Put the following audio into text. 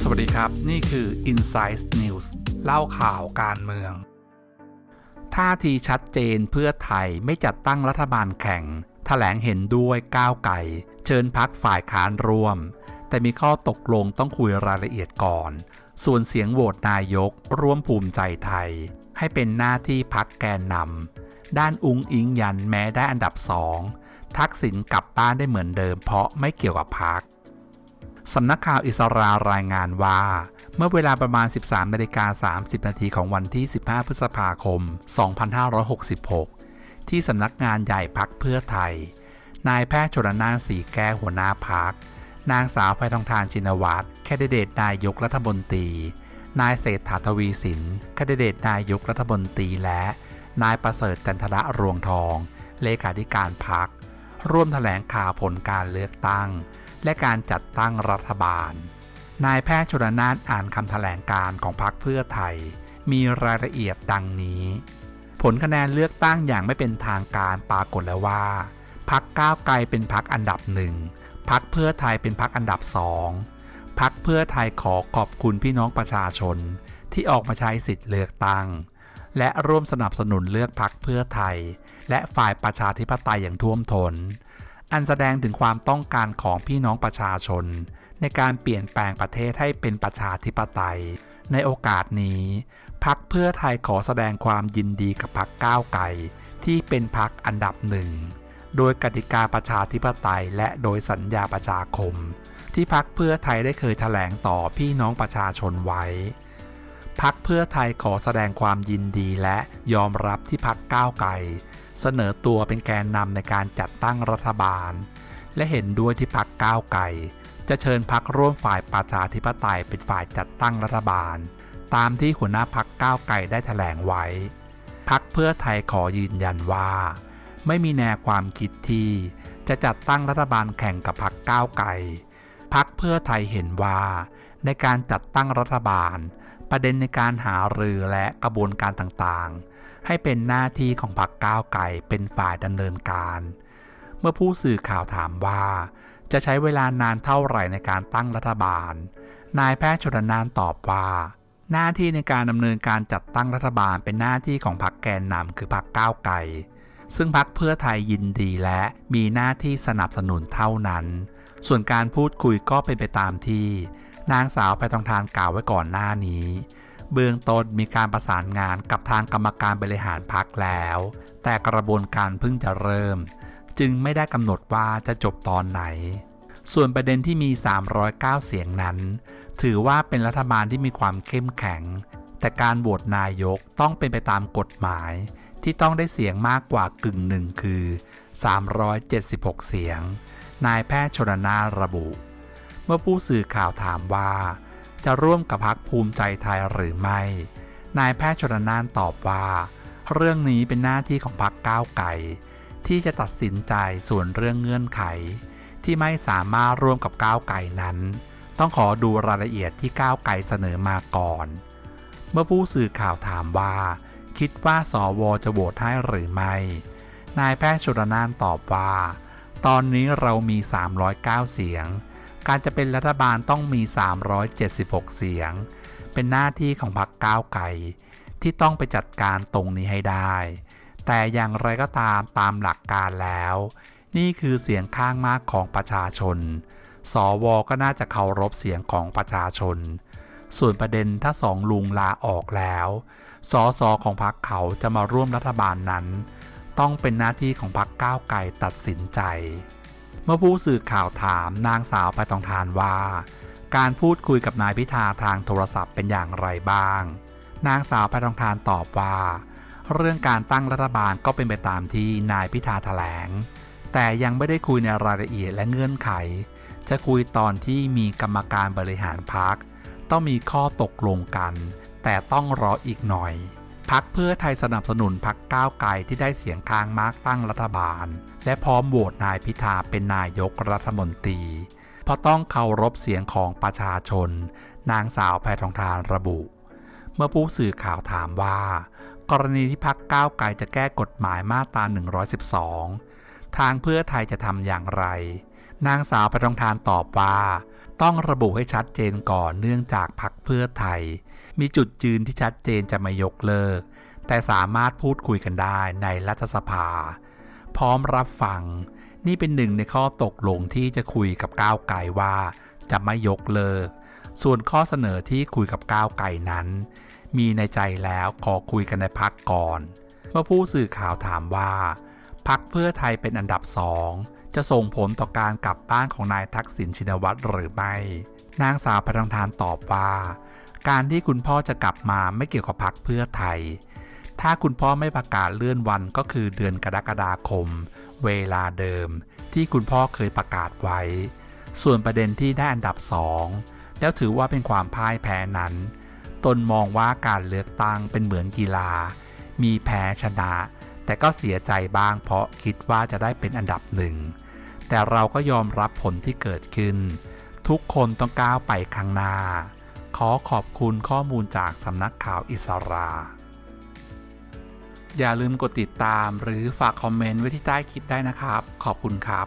สวัสดีครับ นี่คือ Insight News เล่าข่าวการเมือง ท่าทีชัดเจนเพื่อไทยไม่จัดตั้งรัฐบาลแข่งถแถลงเห็นด้วยก้าวไก่ เชิญพักฝ่ายค้านร่วม แต่มีข้อตกลงต้องคุยรายละเอียดก่อน ส่วนเสียงโหวตนายกร่วมภูมิใจไทย ให้เป็นหน้าที่พักแกนนำด้านอุ้งอิงยันแม้ได้อันดับสอง ทักษิณกลับบ้านได้เหมือนเดิมเพราะไม่เกี่ยวกับพักสำนักข่าวอิสรารายงานว่า เมื่อเวลาประมาณ 13นาฬิกา30 นาทีของวันที่ 15 พฤษภาคม 2566 ที่สำนักงานใหญ่พักเพื่อไทย นายแพทย์ชนนานสีแก้วหัวหน้าพัก นางสาวไพทองทานชินวัตรแคดเดตนายกรัฐมนตรี นายเศรษฐาทวีสินแคดเดตนายกรัฐมนตรีและ นายประเสริฐจันทระรวงทอง เลขาธิการพัก ร่วมถแถลงข่าวผลการเลือกตั้ง และการจัดตั้งรัฐบาล นายแพทย์ชนนานอ่านคำถแถลงการของพรรคเพื่อไทย มีรายละเอียดดังนี้ ผลคะแนนเลือกตั้งอย่างไม่เป็นทางการปรากฏแล้วว่าพักก้าวไกลเป็นพักอันดับหนึ่งพักเพื่อไทยเป็นพักอันดับสองพักเพื่อไทยขอขอบคุณพี่น้องประชาชนที่ออกมาใช้สิทธิ์เลือกตั้ง และร่วมสนับสนุนเลือกพักเพื่อไทย และฝ่ายประชาธิปไตยอย่างท่วมทนอันแสดงถึงความต้องการของพี่น้องประชาชน ในการเปลี่ยนแปลงประเทศให้เป็นประชาธิปไตย ในโอกาสนี้ พักเพื่อไทยขอแสดงความยินดีกับพักก้าวไกลที่เป็นพักอันดับหนึ่ง โดยกติกาประชาธิปไตยและโดยสัญญาประชาคม ที่พักเพื่อไทยได้เคยแถลงต่อพี่น้องประชาชนไว้ พักเพื่อไทยขอแสดงความยินดีและยอมรับที่พักก้าวไกลเสนอตัวเป็นแกนนำในการจัดตั้งรัฐบาล และเห็นด้วยที่พักก้าวไกลจะเชิญพักร่วมฝ่ายประชาธิปไตยเป็นฝ่ายจัดตั้งรัฐบาล ตามที่หัวหน้าพักก้าวไกลได้แถลงไว้ พักเพื่อไทยขอยืนยันว่า ไม่มีแนวความคิดที่จะจัดตั้งรัฐบาลแข่งกับพักก้าวไกลพักเพื่อไทยเห็นว่า ในการจัดตั้งรัฐบาล ประเด็นในการหารือและกระบวนการต่างๆ ให้เป็นหน้าที่ของพรรคก้าวไกลเป็นฝ่ายดำเนินการ เมื่อผู้สื่อข่าวถามว่า จะใช้เวลานานเท่าไหร่ในการตั้งรัฐบาล นายแพทย์ชนนานตอบว่า หน้าที่ในการดำเนินการจัดตั้งรัฐบาลเป็นหน้าที่ของพรรคแกนนำคือพรรคก้าวไกลซึ่งพรรคเพื่อไทยยินดีและมีหน้าที่สนับสนุนเท่านั้น ส่วนการพูดคุยก็เป็นไปตามที่ นางสาวไปทองทานกล่าวไว้ก่อนหน้านี้ เบื้องต้นมีการประสานงานกับทางกรรมการบริหารพักแล้ว แต่กระบวนการเพิ่งจะเริ่ม จึงไม่ได้กำหนดว่าจะจบตอนไหน ส่วนประเด็นที่มี 309 เสียงนั้น ถือว่าเป็นรัฐบาลที่มีความเข้มแข็ง แต่การโหวตนายกต้องเป็นไปตามกฎหมาย ที่ต้องได้เสียงมากกว่ากึ่งหนึ่งคือ 376 เสียง นายแพทย์ชนนาระบุ เมื่อผู้สื่อข่าวถามว่า จะร่วมกับพักภูมิใจไทยหรือไม่ นายแพทย์ชนนานตอบว่า เรื่องนี้เป็นหน้าที่ของพักก้าวไก่ที่จะตัดสินใจส่วนเรื่องเงื่อนไข ที่ไม่สามารถร่วมกับก้าวไก่นั้น ต้องขอดูรายละเอียดที่ก้าวไก่เสนอมาก่อน เมื่อผู้สื่อข่าวถามว่า คิดว่าสวจะโหวตให้หรือไม่ นายแพทย์ชนนานตอบว่า ตอนนี้เรามี 309 เสียง การจะเป็นรัฐบาลต้องมี 376 เสียง เป็นหน้าที่ของพรรคก้าวไก่ที่ต้องไปจัดการตรงนี้ให้ได้ แต่อย่างไรก็ตามตามหลักการแล้ว นี่คือเสียงข้างมากของประชาชน สวก็น่าจะเคารพเสียงของประชาชน ส่วนประเด็นถ้าสองลุงลาออกแล้ว สสของพรรคเขาจะมาร่วมรัฐบาลนั้น ต้องเป็นหน้าที่ของพรรคก้าวไกลตัดสินใจ เมื่อผู้สื่อข่าวถามนางสาวไปตองทานว่า การพูดคุยกับนายพิธาทางโทรศัพท์เป็นอย่างไรบ้าง นางสาวไปตองทานตอบว่า เรื่องการตั้งรัฐบาลก็เป็นไปตามที่นายพิธาแถลง แต่ยังไม่ได้คุยในรายละเอียดและเงื่อนไข จะคุยตอนที่มีกรรมการบริหารพักต้องมีข้อตกลงกัน แต่ต้องรออีกหน่อย พักเพื่อไทยสนับสนุนพักก้าวไกลที่ได้เสียงข้างมากตั้งรัฐบาล และพร้อมโหวตนายพิธาเป็นนายกรัฐมนตรี เพราะต้องเคารพเสียงของประชาชน นางสาวแพทองทานระบุ เมื่อผู้สื่อข่าวถามว่า กรณีที่พักก้าวไกลจะแก้กฎหมายมาตรา 112 ทางเพื่อไทยจะทำอย่างไร นางสาวปรทองทานตอบว่า ต้องระบุให้ชัดเจนก่อนเนื่องจากพักเพื่อไทย มีจุดยืนที่ชัดเจนจะไม่ยกเลิก แต่สามารถพูดคุยกันได้ในรัฐสภา พร้อมรับฟัง นี่เป็นหนึ่งในข้อตกลงที่จะคุยกับก้าวไกลว่าจะไม่ยกเลิก ส่วนข้อเสนอที่คุยกับก้าวไกลนั้น มีในใจแล้วขอคุยกันในพักก่อน เมื่อผู้สื่อข่าวถามว่าพักเพื่อไทยเป็นอันดับสอง จะส่งผลต่อการกลับบ้านของนายทักษิณชินวัตรหรือไม่ นางสาวพลังทานตอบว่า การที่คุณพ่อจะกลับมาไม่เกี่ยวกับพักเพื่อไทย ถ้าคุณพ่อไม่ประกาศเลื่อนวันก็คือเดือนกรกฎาคม เวลาเดิม ที่คุณพ่อเคยประกาศไว้ ส่วนประเด็นที่ได้อันดับสองแล้วถือว่าเป็นความพ่ายแพ้นั้น ตนมองว่าการเลือกตั้งเป็นเหมือนกีฬา มีแพ้ชนะ แต่ก็เสียใจบ้างเพราะคิดว่าจะได้เป็นอันดับหนึ่ง แต่เราก็ยอมรับผลที่เกิดขึ้น ทุกคนต้องก้าวไปข้างหน้า ขอขอบคุณข้อมูลจากสำนักข่าวอิสรา อย่าลืมกดติดตามหรือฝากคอมเมนต์ไว้ที่ใต้คลิปได้นะครับ ขอบคุณครับ